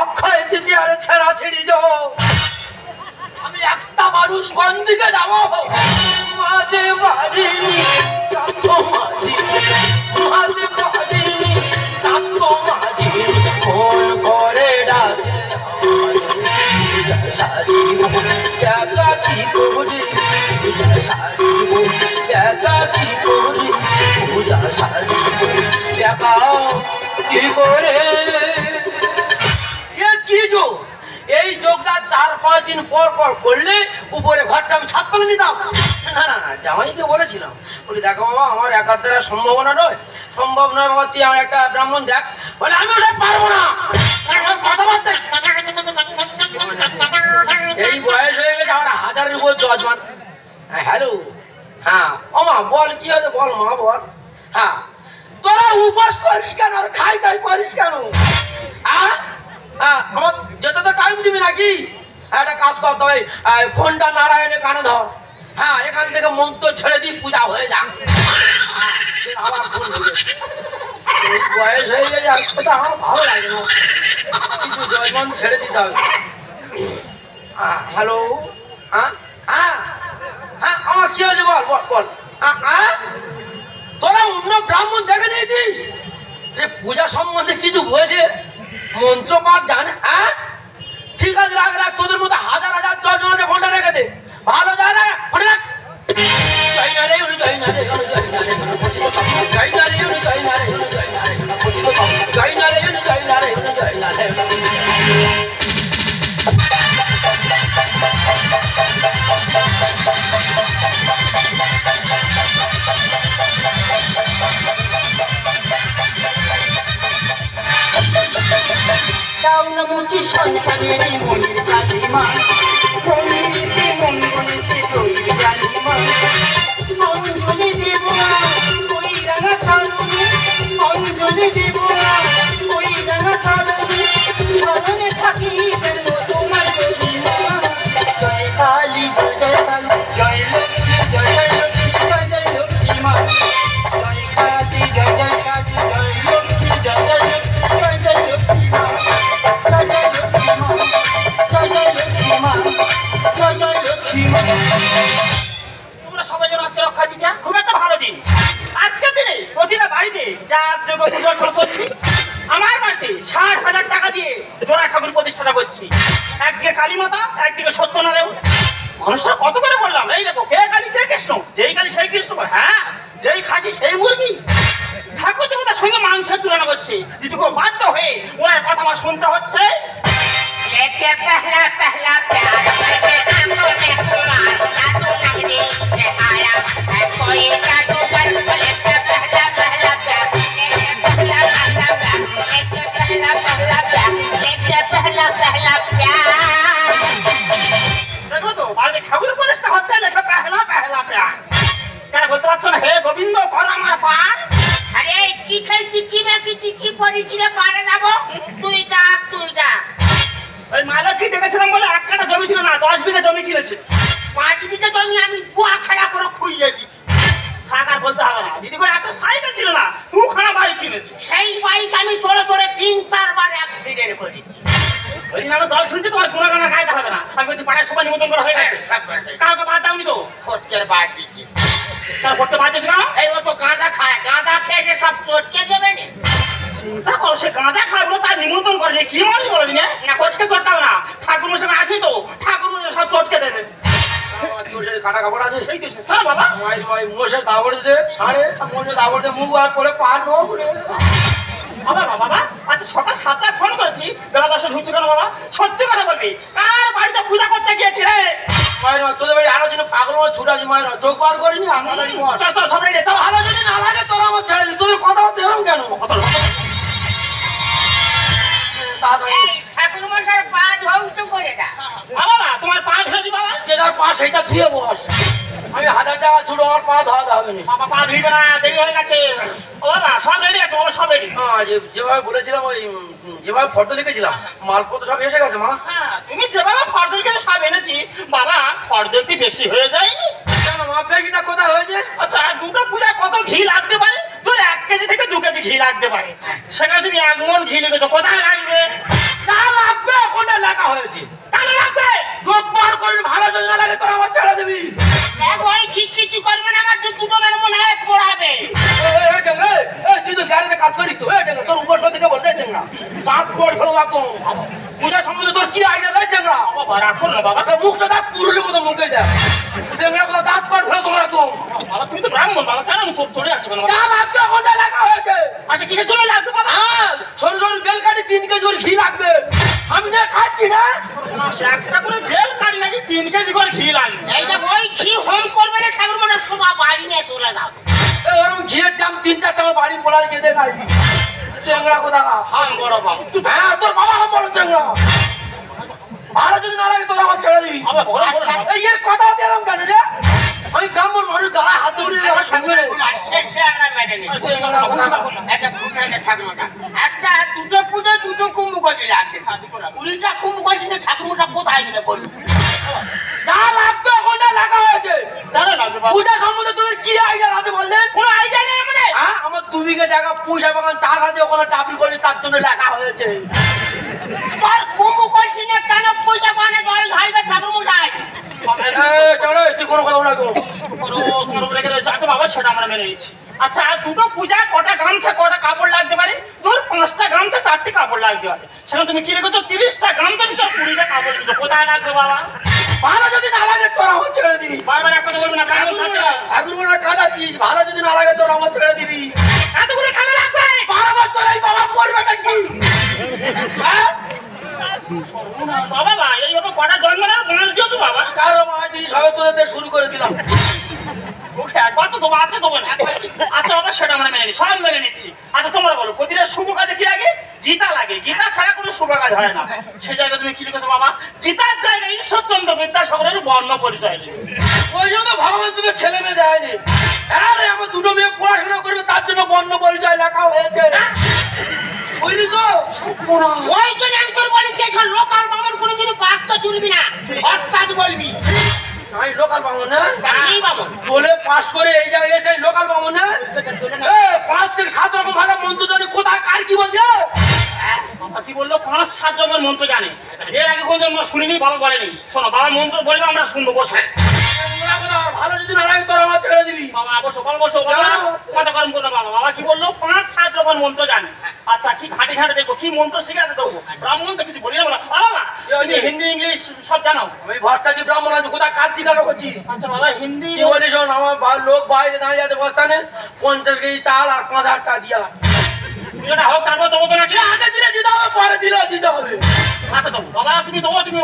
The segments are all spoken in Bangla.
অক্ষয় তৃতীয়ারে ছেড়া ছেড়ি জো আমি একটা মানুষ কোন দিকে যাব মাঝে মারিনি মাঝে মারিনি কান্ত করে ডাকে সারি কি করি কি করি কি যোগ এই যোগটা চার পাঁচ দিন পর পর করলে উপরে ঘরটা আমি ছাদ পেলে নিতাম না না জামাইকে বলেছিলাম বলি দেখো বাবা আমার একার দ্বারা সম্ভাবনা নয় সম্ভব নয় বাবা তুই আমার একটা ব্রাহ্মণ দেখ বলে আমি ওসব পারব না কথাবার্তা এই বয়স হয়ে গেছে, আমার হাজারের উপর জজমান হ্যাঁ হ্যালো? হ্যাঁ ওমা বল কি হয়েছে বল মা বল। হ্যাঁ তোরা উপাস করিস কেন আর খাই খাই করিস কেন? হ্যাঁ? হ্যাঁ আমার যেতে তো টাইম দিবি নাকি? হ্যাঁ, একটা কাজ কর তবে ফোনটা নারায়ণের কানে ধর। হ্যাঁ এখান থেকে মন্ত্র ছেড়ে দিই পূজা হয়ে যাক। বয়স হয়ে গেছে আর আমার ভালো লাগে না কিছু জয়মন ছেড়ে দিতে হবে হ্যাঁ, হ্যালো হ্যাঁ। কি হয়েছে বল বল বল হ্যাঁ, হ্যাঁ তোরা অন্য ব্রাহ্মণ দেখে নিয়েছিস যে পূজা সম্বন্ধে কিছু হয়েছে মন্ত্র পাঠ জানে হ্যাঁ ঠিক আছে রাখ রাখ তোদের মতো হাজার হাজার জজ আছে ফোনটা রেখে দে ভালো যায় না ফোনে রাখ জয় না রে জয় না রে জয় না রে। জয় না রে জয় না রে জয় না রে। জয় না রে জয় না রে ঠাকুর দেবতার সঙ্গে মাংসের তুলনা করছে দিদিকে বাধ্য হয়ে ওনার কথা আমার শুনতে হচ্ছে लेके पहला पहला प्यार करके आंखों में खुमार जादू नगरी से आया है कोई जादूगर लेके पहला पहला प्यार लेके पहला पहला प्यार लेके पहला पहला प्यार लेके पहला पहला प्यार দেখো তো বাড়িতে ঠাকুর প্রতিষ্ঠা হচ্ছে লেখা পেহলা পেহলা প্যার কেন বলতে পারছো না হে গোবিন্দ কর আমার পার আরে কি খেলছি কি মেখেছি কি পড়েছি রে? পারে যাব? তুই ডাক তুই ডাক ওই মালক কি ডেকেছিলাম বলে এক কাটা জমি ছিল না দশ বিঘা জমি কিনেছে। পাঁচ বিঘে জমি আমি গুয়া খেলা করে খুইয়ে দিচ্ছি থাক আর বলতে হবে না। দিদি করে একটা সাইকেল ছিল না দুখানা বাড়ি কিনেছে। সেই বাইক আমি চড়ে চড়ে তিন চারবার অ্যাক্সিডেন্ট করেছি। ওই নামে দল শুনছে তোমার কোনো গানা গাইতে হবে না। আমি বলছি পাড়ায় সবাই নিমন্ত্রণ করা হয়ে গেছে। কাউকে বাদ দাওনি তো? ফটকের বাদ চটকে দেবে চিন্তা করো সে গাঁজা খায় তার নিমন্ত্রণ করেনি কি মানুষ বলে না চটকে চটকাবে না। ঠাকুর মশাই আসি তো। ঠাকুর মশাই সব চটকে দেবে। আমার কাটা কাপড় আছে। হ্যাঁ বাবা মোষের দাবড় দিয়েছে। সাড়ে মোষের দাবড় দিয়ে মুখ আর করে পা নো। করে বাবা বাবা আচ্ছা সকাল সাতটায় ফোন করেছি। বেলা দশটা ঢুকছে কেন বাবা? সত্যি কথা বলবি। কার বাড়িতে পূজা করতে গিয়েছে রে? মায়ের মা, তোদের বাড়ি আরও যেন পাগল মাছ ছুটে আছে মায়ের চোখ বার করিনি? আন্দাজি মাছ চল চল সব রেডি চল ভালো যদি না লাগে তোরা আমার ছেড়ে দিই তোদের কথা হচ্ছে এরকম কেন এই ঠাকুর মশার পা ধৌত করে দা বাবা তোমার পা ধরে দি বাবা। যে যার পা সেইটা ধুয়ে বস। পা ধোয়াতে হবে না। বাবা পা ধুইবে না দেরি হয়ে গেছে। ও বাবা সব রেডি আছে বাবা সব রেডি হ্যাঁ, যেভাবে বলেছিলাম ওই যেভাবে ফটো দেখেছিলাম মালপত্র সব এসে গেছে মা। হ্যাঁ তুমি যেভাবে ফর্দ গেলে সব এনেছি বাবা একটু বেশি হয়ে যায়নি? কেন মা বেশিটা কোথায় হয়েছে? আচ্ছা দুটো পূজায় কত ঘি লাগতে পারে? তোর এক কেজি থেকে দু কেজি ঘি লাগতে পারে। সেখানে তুমি এক মন ঘি লেগেছো কোথায় লাগবে? যা লাগবে ওখানে লেখা হয়েছে। কেন লাগবে চোখ বার করে ভালো যদি লাগে, তোর আমার ছেড়ে দিবি। দেখ, ওই কিছু করবে না আমার, দুটো মনে হয়। পড়াবে। তুই তো গাড়িতে কাজ করিস তো। তোর উপর থেকে বলতে চেংরা দাঁত পড় ফেলো একদম পূজা সম্বন্ধে তোর কি আইডিয়া দেয় চেংরা বাবা রাগ করো না বাবা। তোর মুখটা দাঁত পুরুলের মতো মুখে দেয় চেংরা কোথা দাঁত পড় ফেলো তোমার একদম বাবা তুমি তো ব্রাহ্মণ বাবা কেন চোখ চড়ে যাচ্ছে কেন? যা লাগবে ওখানে লেখা হয়েছে। আচ্ছা কিসের জন্য লাগবে বাবা? হ্যাঁ সরু সরু বেলকাটি তিন কেজি করে ঘি লাগবে। আমি না খাচ্ছি না। একটা করে বেল কাটি নাকি তিন কেজি করে ঘি লাগবে? এই যে ওই ঘি হোম করবে না ঠাকুর মনে সোজা বাড়ি নিয়ে চলে যাও। পোলাই গেঁদে খাই চেংরা কোথা হাম বড় বাবু হ্যাঁ তোর বাবা আমার বড় চেংরা ভালো যদি না লাগে তোর আমার ছেড়ে দিবি। বলো বলো। আচ্ছা। বাবা। এই এর কথা দিলাম কেন রে? আমি ব্রাহ্মণ মানুষ গালায় হাত দৌড়িয়ে আমার সঙ্গে। রে সে সে আমরা ঠাকুরটা আচ্ছা দুটো পুজো দুটো কুম্ভ করছিল আজকে। কুড়িটা কুম্ভ করছিল ঠাকুর মশা কোথায় গেলে বলুন? যা লাগবে ওখানে লেখা হয়েছে। পূজা সম্বন্ধে তোদের কি আইডিয়া আছে বললেন কোনো আইডিয়া নেই আমাদের হ্যাঁ আমার দু বিঘে জায়গা পুষা বাগান চার হাতে ওখানে টাবরি করি তার জন্য লেখা হয়েছে। তোর কেন জল ঢালবে ঠাকুর মশাই তুই কোনো কথা বলা। আচ্ছা বাবা সেটা আমরা মেনে নিচ্ছি। আচ্ছা আর দুটো পূজায় কটা গামছা কটা কাপড় লাগতে পারে? তোর পাঁচটা গামছা চারটে কাপড় লাগতে পারে। সেখানে তুমি কি রেখেছো তিরিশটা গামছা কুড়িটা কাপড় রেখেছো কোথায় লাগবে বাবা? ভালো যদি না লাগে তোর আমার ছেড়ে দিবি। বারবার এক কথা বলবি না ব্রাহ্মণ ঠাকুর কাঁদাচ্ছিস। ভালো যদি না লাগে তোর আমার ছেড়ে দিবি। এতগুলো খাবে লাগবে? বারবার তোর এই বাবা পড়বেটা কি হ্যাঁ? বাবা বা এইভাবে কটা জন্ম নেওয়ার বয়স দিয়েছ বাবা? কারও মায়ের দিন সবে তোদের শুরু করেছিলাম। ওকে একবার তো দেবো আজকে দেবো না। আচ্ছা বাবা সেটা আমরা মেনে নিই সবাই মেনে নিচ্ছি। আচ্ছা তোমরা বলো প্রতিটা শুভ কাজে কি লাগে? গীতা লাগে। গীতা ছাড়া কোনো শুভ কাজ হয় না। সেই জায়গায় তুমি কি লিখেছো বাবা? গীতার জায়গায় ঈশ্বরচন্দ্র বিদ্যাসাগরের বর্ণ পরিচয় লিখেছো ওই জন্য ভগবান ছেলে মেয়ে দেয়নি। হ্যাঁ রে আমার দুটো মেয়ে পড়াশোনা করবে তার জন্য বর্ণ পরিচয় লেখা হয়েছে। বুঝলি তো? ওই জন্য আমি তোর বলেছি এসব লোকাল বামন কোনোদিন পাক তো তুলবি না অর্থাৎ বলবি। আমি লোকাল বামন না? বলে পাস করে এই জায়গায় এসে লোকাল বামন না? পাঁচ থেকে সাত রকম ভাবে মন্ত্র কোথায় কার কি বলছে? বাবা কি বলল? পাঁচ সাত জন্মের মন্ত্র জানে। এর আগে কোনো জন্ম শুনিনি বাবা বলেনি। শোনো বাবা মন্ত্র বলবে আমরা শুনব বসো। ভালো যদি না লাগে তোর আমার ছেড়ে দিবি। বাবা বসো বাবা বসো বাবা মাথা গরম করো বাবা। বাবা কি বলল? পাঁচ সাত রকম মন্ত্র জানে। আচ্ছা কি ঘাটে ঘাটে দেখো কি মন্ত্র শিখাতে দেবো? ব্রাহ্মণ তো কিছু বলি না বলা। বাবা তুমি হিন্দি ইংলিশ সব জানো? আমি ভট্টাজি ব্রাহ্মণ আছি কোথায় কাজ জিজ্ঞাসা করছি? আচ্ছা বাবা হিন্দি কি আমার লোক বাইরে দাঁড়িয়ে আছে বস্তানে পঞ্চাশ কেজি চাল আর পাঁচ হাজার টাকা দিয়া। যেটা হোক তারপর দেবো তো নাকি? আগে দিলে দিতে হবে পরে দিলে দিতে হবে। আচ্ছা দেবো। বাবা তুমি দেবো তুমি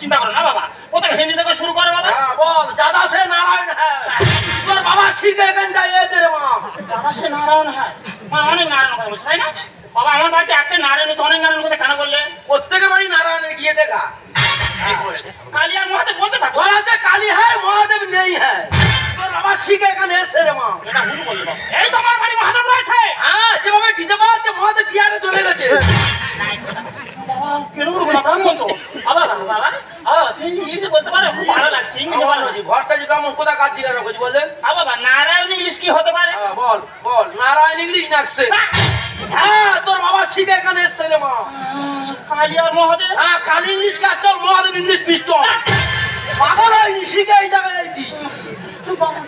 চিন্তা করো না বাবা। প্রথমে হিন্দি থেকে শুরু করো বাবা। হ্যাঁ বল দাদা সে নারায়ণ হ্যাঁ। তোর বাবা শিখে রে মা যারা সে নারায়ণ হ্যাঁ। মা অনেক নারায়ণ কথা বলছে তাই না? বাবা আমার বাড়িতে একটা নারায়ণ অনেক নারায়ণ কথা কেন বললে। প্রত্যেকের বাড়ি নারায়ণের গিয়ে দেখা। কালিয়ার কাজ জিজ্ঞাসা করছি বললেন আ বাবা নারায়ণ ইংলিশ কি হতে পারে? হ্যাঁ, বল বল। নারায়ণ ইংলিশ নাকছে হ্যাঁ। তোর বাবা শিখে এখানে এসছে রে মা। কালিয়া মহাদেব। হ্যাঁ Kali English castle Mahadev English pistol. পাগল হয়নি শিখে এই জায়গায় আইছি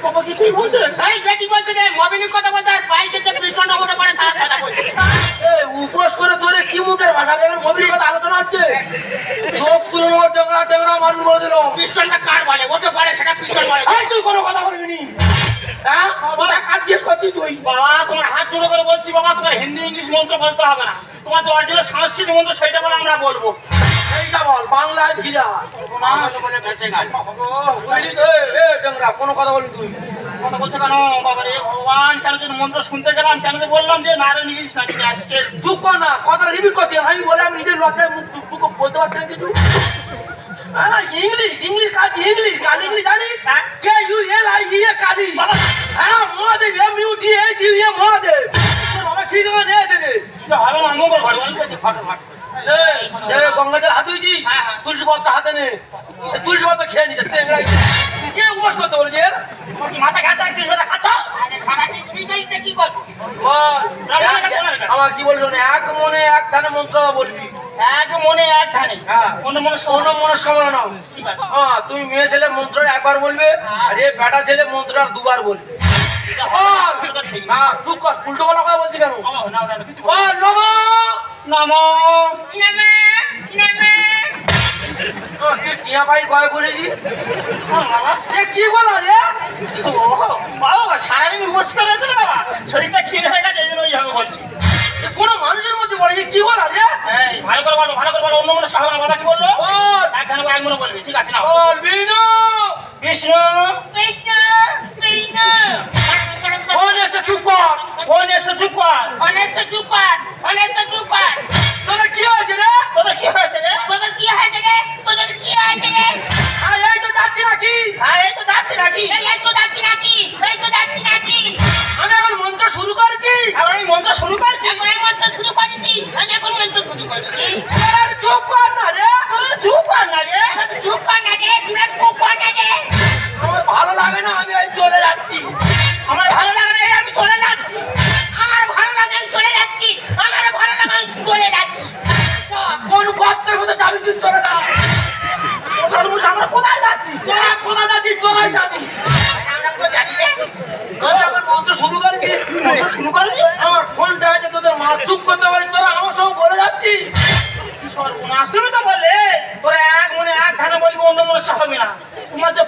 বাবা কি ঠিক হচ্ছে এই বেটি বলতে যে মবিনের কথা বলতে তুলে নেব টেংরা টেংরা মারুন বলে কার বলে? ওটা সেটা পিস্টন বলে। এই তুই কোনো কথা বলবি নি? হ্যাঁ? কোথায় কাজ জিজ্ঞেস করছিস তুই। বাবা তোমার হাত জোড়ো করে বলছি বাবা তোমার হিন্দি ইংলিশ মন্ত্র বলতে হবে না। তোমার যে অরিজিনাল সাংস্কৃতিক মন্ত্র সেইটা বলে আমরা বলব। এইটা বল ভিড়া। বলে এ কোনো কথা বলবি তুই। কথা বলছো কেন বাবা রে ভগবান কেন যে মন্ত্র শুনতে গেলাম কেন যে বললাম যে নারায়ণ ইংলিশ নাকি আজকে চুপ না কথাটা রিপিট করছি আমি বলে আমি নিজের লজ্জায় মুখ চুপ চুপ বলতে পারছি না কিছু। হ্যাঁ ইংলিশ ইংলিশ কাজ ইংলিশ কাল ইংলিশ জানিস? K U L I G A Kali হ্যাঁ Mahadev M U D S U A Mahadev. বাবা শিখে নিয়েছে রে কিছু হবে না মঙ্গল ঘরে আছে ফটো ফটো এই, এই, গঙ্গা জল হাত হ্যাঁ, হ্যাঁ। হাতে খেয়ে নিচ্ছে কে বলেছে এক মনে ধানে মন্ত্র মনে এক ধানে হ্যাঁ। মনে মনে হ্যাঁ তুমি মেয়ে ছেলে মন্ত্র একবার বলবে আর এ বেটা ছেলে মন্ত্র আর দুবার বলবে। হ্যাঁ কর উল্টো বলা কথা বলছি কেন নেমে টিয়া পাই কয় বলেছি। এ কি বলো রে? ও, বাবা সারাদিন উপোস করে আছে না বাবা। শরীরটা ক্ষীণ হয়ে গেছে এই জন্য ওইভাবে বলছি। এ কোনো মানুষের মধ্যে বলে কি বলো রে? এই ভালো করে বলো ভালো করে বলো অন্য মনে সাহায্য বাবা কি বলল? বল। এক ধানে এক মনে বলবি ঠিক আছে না বল বিনু। বিষ্ণু। কৃষ্ণ কৃষ্ণ ফোন এসে চুপ কর। ফোন এসে চুপ কর। অনেস্ত চুপ কর। অনেস্ত চুপ কর। তোরা কি হয়েছে রে? তোদের কি হয়েছে রে? তোদের কি হয়েছে রে? তোদের কি হয়েছে রে? আর এই তো যাচ্ছি নাকি? হ্যাঁ এই তো যাচ্ছি নাকি? এই তো যাচ্ছি নাকি? এই তো যাচ্ছি নাকি? আমি এখন মন্ত্র শুরু করেছি। আমি মন্ত্র শুরু করছি। এখন মন্ত্র শুরু করেছি। আমি এখন মন্ত্র শুরু করেছি।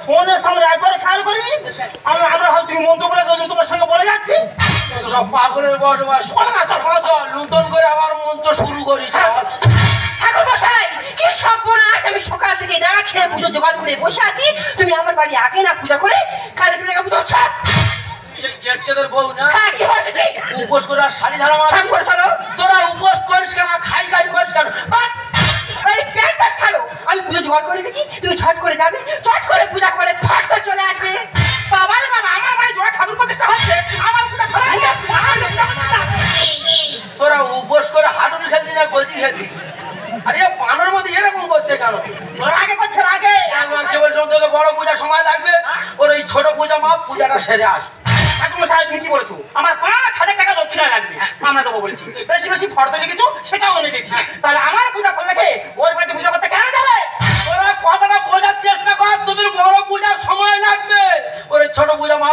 ফোনের সামনে একবারে খেয়াল করিনি আমরা আমরা হয়তো তুমি মন্ত্র করে ওই তোমার সঙ্গে বলে যাচ্ছি। সব পাগলের বসবাস চল না চল। চল, নতুন করে আবার মন্ত্র শুরু করি চল। ঠাকুর মশাই কি সর্বনাশ আমি সকাল থেকে না খেয়ে পুজো জোগাড় করে বসে আছি। তুমি আমার বাড়ি আগে না পূজা করে কালে তুমি পুজো হচ্ছে। এই গেট না হ্যাঁ? কি হয়েছে কি? উপোস করে আর শাড়ি ধারা মার করে তোরা উপোস করিস কেন খাই খাই করিস কেন? এই ছাড়ো। আমি পুজো জোগাড় করে রেখেছি তুমি ছট করে যাবে। ছট করে পূজা করে ফট করে চলে আসবে। বাবা রে বাবা আমার বাড়ি জোড়া ঠাকুর প্রতিষ্ঠা হচ্ছে। আমার পূজা খোলা। তোরা উপোস করে হাঁটুনি খেলতি না গজি খেলতি? আরে পানের মধ্যে এরকম করছে কেন? আগে করছে না, আগে বলছো তোকে বড় পূজা সময় লাগবে। ওর এই ছোট পূজা মা পূজাটা সেরে আস। ঠাকুর মশাই তুমি কি বলেছ? আমার পাঁচ হাজার টাকা দক্ষিণা লাগবে। আমরা দেবো বলেছি। বেশি বেশি ফর্দ লিখেছো সেটাও এনে দিচ্ছি তাহলে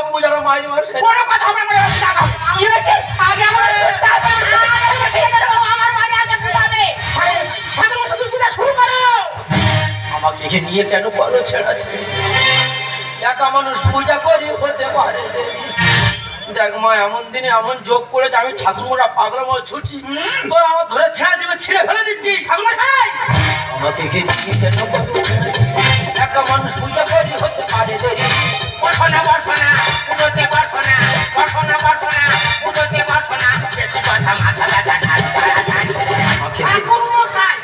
ছোট পূজা মা পূজাটা মাই দেওয়ার সেরে কোনো কথা হবে না আমার পূজা দাও। কি হয়েছে? আগে আমার আমার বাড়ি আগে পূজা ঠাকুর মশাই পূজা শুরু করো আমাকে নিয়ে কেন করো ছেড়া ছেড়ে একা মানুষ পূজা করি হতে পারে দেখ মা এমন দিনে এমন যোগ করেছে আমি ঠাকুরমোরা পাগলা মা ছুটছি তোর আমার ধরে ছেড়ে দিবে ছিঁড়ে ফেলে দিচ্ছি। ঠাকুর মশাই আমাকে একে নিয়ে কেন করো একা মানুষ পূজা করি হতে পারে দেরি বর্ষনা বর্ষনা পুজোতে একে- ঠাকুর মশাই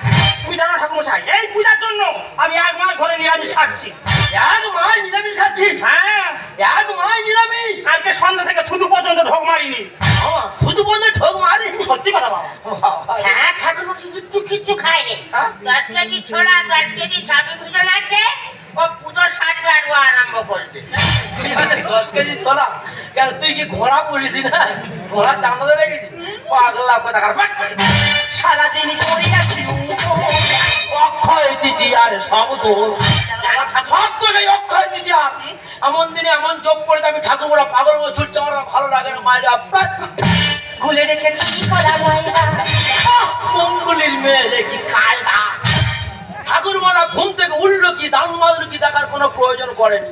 তুমি জানো ঠাকুর মশাই এই পূজার জন্য আমি এক মাস ধরে নিরামিষ খাচ্ছি এক মাস নিরামিষ খাচ্ছিস হ্যাঁ এক মাস নিরামিষ কালকে সন্ধ্যা থেকে থুতু পর্যন্ত ঢোক মারিনি বাবা, শুধু বন্ধে ঠোক মারি সত্যি কথা বাবা হ্যাঁ ঠাকুর কিচ্ছু কিচ্ছু খায়নি হ্যাঁ? দশ কেজি ছোড়া দশ কেজি সাপি পুজো আছে আরম্ভ করবে। দশ কেজি ছোলা কেন তুই কি ঘোড়া পুষিস না? ঘোড়া চামড়া রেখেছিস পাগলা কথা সারাদিন করিয়াছি অক্ষয় তৃতীয়ার সব দোষ। সব দোষ এই অক্ষয় তৃতীয়ার। এমন দিনে এমন চোখ পড়ে আমি ঠাকুর পাগল ছুটছে আমার ভালো লাগে না মায়ের আব্বা খুলে রেখেছি কলা মঙ্গলির মেয়ে কি কায়দা। ঠাকুর মারা ঘুম থেকে উঠল কি দান মাদুর কি দেখার কোনো প্রয়োজন করেনি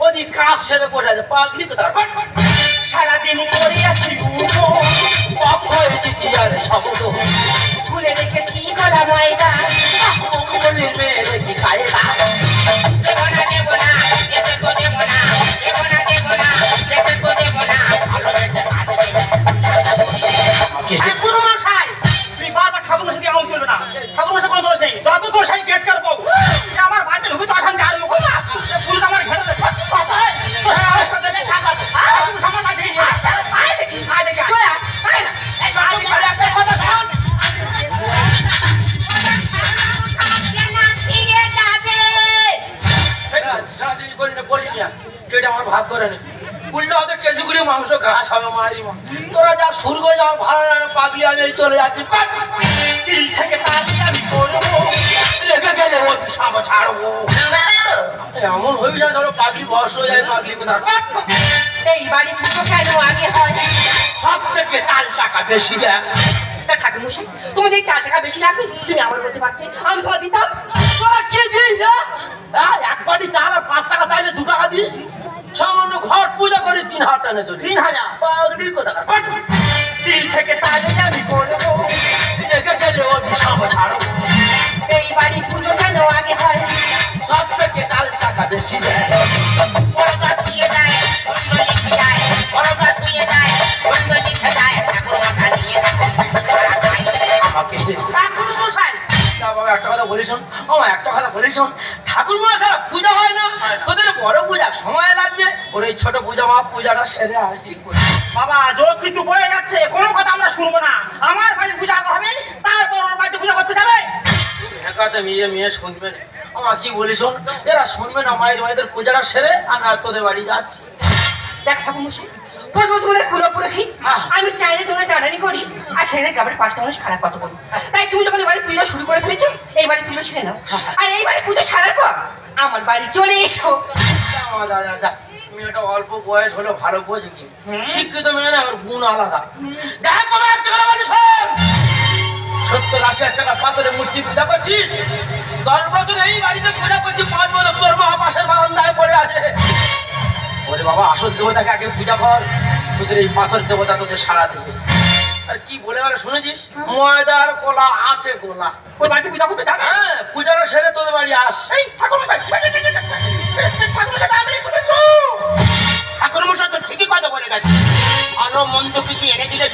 ওদি কাজ সেরে বসে আছে পাগলি তো তার সারাদিন করিয়াছি অক্ষয় তৃতীয়ার সব দোষ খুলে রেখেছি কলা ময়দা মাংস ঘাস হবে মায়েরই মা তোরা যা শুরু করে যাও ভালো লাগে পাগলি আমি এই চলে যাচ্ছি। থেকে আমি করব। রেখে গেলে ও সামনে ছাড়বো। এমন হয়ে যায় ধরো পাগলি বয়স হয়ে যায় পাগলি কোথাও এই বাড়ি পুজো কেন আগে হয়? সব থেকে চাল টাকা বেশি দেয়। তা ঠাকুর মশাই তোমাদের এই চার টাকা বেশি লাগবে তুমি আমার বলতে পারতে আমি তোমার দিতাম। তোরা কি দিস হ্যাঁ? চাল আর পাঁচ টাকা চাইলে দু টাকা দিস? ঘট পূজা করে তিন হাজার টানে চলি তিন হাজার। পাগলি। দিল থেকে তাহলে আমি করব। রেখে গেলে ও সামনে ছাড়বো এই বাড়ি পুজো কেন আগে হয়? সব থেকে তাল টাকা বেশি দেয়। বাবা একটা কথা বলি শোন আমার একটা কথা বলি শোন। ঠাকুর মা ছাড়া পূজা হয় না। তোদের বড় পূজা সময় লাগবে। ওর এই ছোট পূজা মা পূজাটা সেরে আসি। বাবা যোগ কিন্তু বয়ে যাচ্ছে। কোনো কথা আমরা শুনব না। আমার বাড়ির পূজা হবে তারপর ওর বাড়িতে পূজা করতে যাবে। হেকাতে মেয়ে মেয়ে শুনবে না। আমার কি বলি শোন? এরা শুনবে না মায়ের মায়েদের পূজাটা সেরে আমি আর তোদের বাড়ি যাচ্ছি। দেখ ঠাকুর পুরোপুরি ফিট হ্যাঁ। আমি চাইলে তোমার টানানি করি। আর সেদের গ্রামের পাঁচটা মানুষ খারাপ কথা বলি তাই তুমি যখন এবারে পুজো শুরু করে ফেলেছো এই বাড়ি পুজো সেরে নাও। আর এইবারে পুজো সারার পর আমার বাড়ি চলে এসো। মেয়েটা অল্প বয়স হলো ভালো বোঝে কি? শিক্ষিত মেয়ে না ওর গুণ আলাদা। দেখ বাবা একটা কথা বলি সত্তর আশি হাজার টাকা পাথরে মূর্তি পূজা করছিস? দশ বছর এই বাড়িতে পূজা করছিস পাঁচ বছর তোর মা পাশের বারান্দায় পড়ে আছে। ওরে বাবা আসল দেবতাকে আগে পূজা কর তোদের এই পাথর দেবতা তোদের সারা দেবে। আর কি বলে মানে শুনেছিস? ময়দার কলা আছে গোলা ওই বাড়িতে পূজা করতে যাবে? হ্যাঁ পূজাটা সেরে তোদের বাড়ি আস। এই ঠাকুর মশাই ঠাকুর মশাই তো ঠিকই কথা বলে গেছে। ভালো মন্দ কিছু এনে দিলে